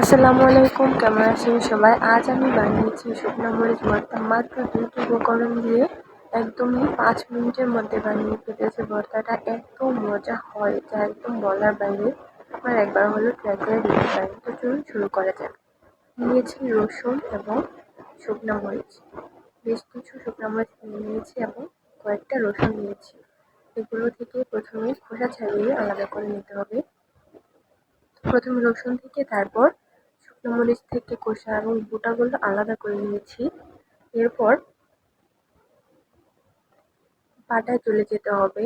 আসসালামু আলাইকুম, কেমন আছেন সবাই? আজ আমি বানিয়েছি শুকনো মরিচ ভর্তা। মাত্র দুটো উপকরণ দিয়ে একদমই পাঁচ মিনিটের মধ্যে বানিয়ে ফেলেছে ভর্তাটা। এত মজা হয়, যা একদম বলার বাইরে। আপনার একবার হলো ট্রাই করে দিতে পারেন। তো চলুন শুরু করা যাক। নিয়েছি রসুন এবং শুকনো মরিচ। বেশ কিছু শুকনো মরিচ নিয়ে নিয়েছি এবং কয়েকটা রসুন নিয়েছি। এগুলো থেকে প্রথমে খোসা ছাড়িয়ে আলাদা করে নিতে হবে। প্রথমে রসুন থেকে তারপর শুকনো মরিচ থেকে কষা এবং গোটাগুলো আলাদা করে নিয়েছি। এরপর পাটায় চলে যেতে হবে।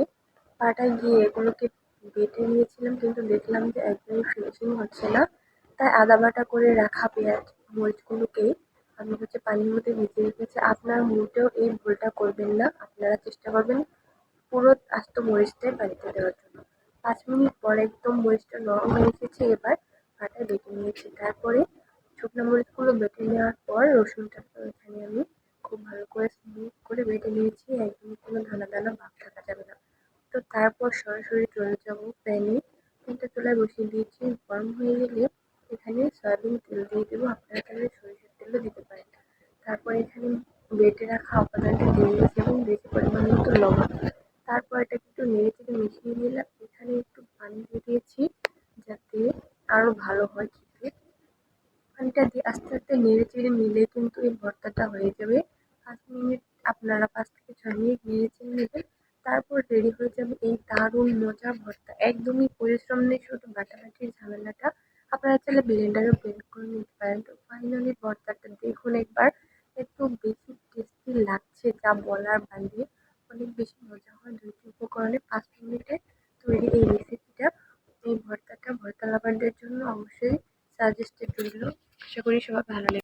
পাটায় গিয়ে এগুলোকে বেটে নিয়েছিলাম কিন্তু দেখলাম যে একদমই ফিনিশিং হচ্ছে না। তাই আদা বাটা করে রাখা পেঁয়াজ মরিচগুলোকে আমি হচ্ছে পানির মধ্যে ভিজিয়ে রেখেছি। আপনার মোটেও এই ভুলটা করবেন না। আপনারা চেষ্টা করবেন পুরো আস্ত মরিচটাই পানিতে দেওয়ার জন্য। পাঁচ মিনিট পর একদম মরিচটা নরম হয়ে এসেছে। এবার পাটায় বেটে নিয়েছি। তারপরে শুকনো মরিচগুলো বেটে নেওয়ার পর রসুনটা এখানে আমি খুব ভালো করে স্মুথ করে বেটে নিয়েছি। একদমই কোনো দানা দানা ভাব থাকা যাবে না। তো তারপর সরাসরি চলে যাব প্যানে। তিনটা চুলায় বসিয়ে দিয়েছি। গরম হয়ে গেলে এখানে সয়াবিন তেল দিয়ে দেবো। আপনারা তাহলে সরিষার তেলও দিতে পারেন। তারপর এখানে বেটে রাখা উপাদানটা দিয়ে দিয়েছি এবং বেশি পরিমাণ মতো লবণ। তারপর এটা একটু নেড়ে চেড়ে মিশিয়ে নিলাম। এখানে একটু পানি দিয়ে দিয়েছি যাতে আরও ভালো হয় খেতে। পানিটা দিয়ে আস্তে আস্তে নেড়ে চেড়ে নিলে কিন্তু এই ভর্তাটা হয়ে যাবে। পাঁচ মিনিট আপনারা পাঁচ থেকে ছয় মিনিট নেড়ে চেড়ে নেবেন, তারপর রেডি হয়ে যাবে এই দারুণ মজা ভর্তা। একদমই পরিশ্রম নেই শুধু বাটাবাটির ঝামেলাটা। আপনারা চাইলে ব্লেন্ডারে ব্লেন্ড করে নিতে পারেন। তো ফাইনালি ভর্তাটা দেখুন একবার। একটু বেশি টেস্টি লাগছে যা বলার বাইরে। অনেক বেশি মজা হয় দুইটি উপকরণে। পাঁচ মিনিটে তৈরি এই লাভারদের জন্য অবশ্যই সাজেস্টেড রইল আশা করি সবার ভালো লেগে